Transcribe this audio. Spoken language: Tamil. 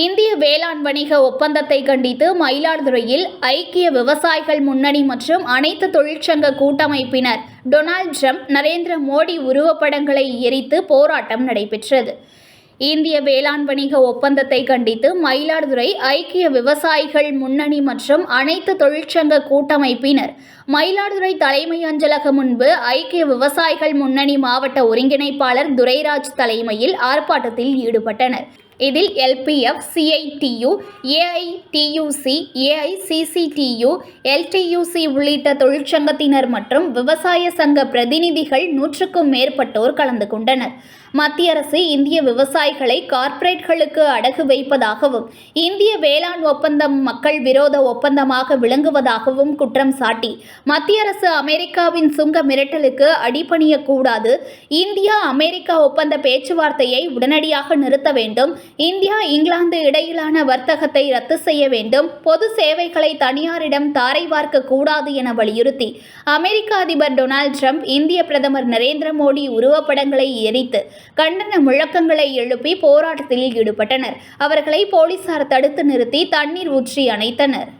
இந்திய வேளாண் வணிக ஒப்பந்தத்தை கண்டித்து மயிலாடுதுறையில் ஐக்கிய விவசாயிகள் முன்னணி மற்றும் அனைத்து தொழிற்சங்க கூட்டமைப்பினர் டொனால்ட் ட்ரம்ப் நரேந்திர மோடி உருவப்படங்களை எரித்து போராட்டம் நடைபெற்றது. இந்திய வேளாண் வணிக ஒப்பந்தத்தை கண்டித்து மயிலாடுதுறை ஐக்கிய விவசாயிகள் முன்னணி மற்றும் அனைத்து தொழிற்சங்க கூட்டமைப்பினர் மயிலாடுதுறை தலைமை அஞ்சலகம் முன்பு ஐக்கிய விவசாயிகள் முன்னணி மாவட்ட ஒருங்கிணைப்பாளர் துரைராஜ் தலைமையில் ஆர்ப்பாட்டத்தில் ஈடுபட்டனர். இதில் LPF CITU AITUC AICCTU LTUC உள்ளிட்ட தொழிற்சங்கத்தினர் மற்றும் விவசாய சங்க பிரதிநிதிகள் நூற்றுக்கும் மேற்பட்டோர் கலந்து கொண்டனர். மத்திய அரசு இந்திய விவசாயிகளை கார்ப்பரேட்களுக்கு அடகு வைப்பதாகவும் இந்திய வேளாண் ஒப்பந்தம் மக்கள் விரோத ஒப்பந்தமாக விளங்குவதாகவும் குற்றம் சாட்டி மத்திய அரசு அமெரிக்காவின் சுங்க மிரட்டலுக்கு அடிபணியக்கூடாது இந்தியா அமெரிக்கா ஒப்பந்த பேச்சுவார்த்தையை உடனடியாக நிறுத்த வேண்டும் இந்தியா இங்கிலாந்து இடையிலான வர்த்தகத்தை ரத்து செய்ய வேண்டும். பொது சேவைகளை தனியாரிடம் தாரை பார்க்க கூடாது என வலியுறுத்தி அமெரிக்க அதிபர் டொனால்ட் ட்ரம்ப் இந்திய பிரதமர் நரேந்திர மோடி உருவப்படங்களை எரித்து கண்டன முழக்கங்களை எழுப்பி போராட்டத்தில் ஈடுபட்டனர். அவர்களை போலீசார் தடுத்து நிறுத்தி தண்ணீர் ஊற்றி அணைத்தனர்.